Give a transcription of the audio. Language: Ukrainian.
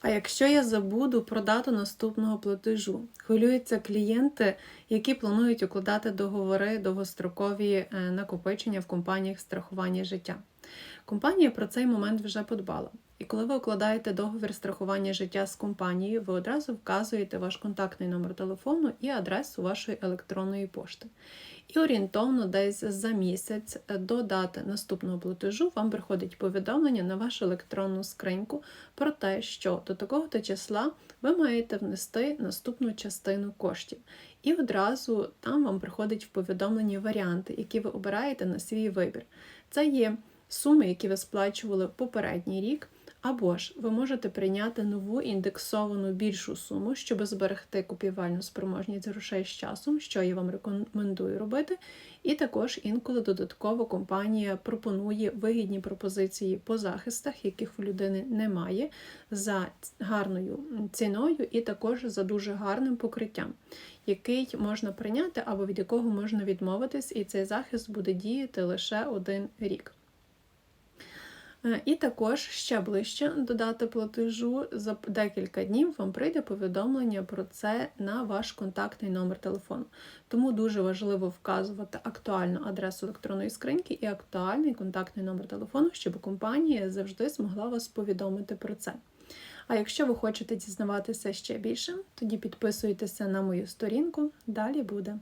А якщо я забуду про дату наступного платежу, хвилюються клієнти, які планують укладати договори довгострокові е, накопичення в компаніях страхування життя. Компанія про цей момент вже подбала. І коли ви укладаєте договір страхування життя з компанією, ви одразу вказуєте ваш контактний номер телефону і адресу вашої електронної пошти. І орієнтовно десь за місяць до дати наступного платежу вам приходить повідомлення на вашу електронну скриньку про те, що до такого-то числа ви маєте внести наступну частину коштів. І одразу там вам приходять в повідомленні варіанти, які ви обираєте на свій вибір. Це є суми, які ви сплачували попередній рік. Або ж ви можете прийняти нову індексовану більшу суму, щоб зберегти купівельну спроможність грошей з часом, що я вам рекомендую робити. І також інколи додатково компанія пропонує вигідні пропозиції по захистах, яких у людини немає, за гарною ціною і також за дуже гарним покриттям, який можна прийняти або від якого можна відмовитись, і цей захист буде діяти лише один рік. Е, І також ще ближче до дати платежу за декілька днів вам прийде повідомлення про це на ваш контактний номер телефону. Тому дуже важливо вказувати актуальну адресу електронної скриньки і актуальний контактний номер телефону, щоб компанія завжди змогла вас повідомити про це. А якщо ви хочете дізнаватися ще більше, тоді підписуйтеся на мою сторінку, далі буде.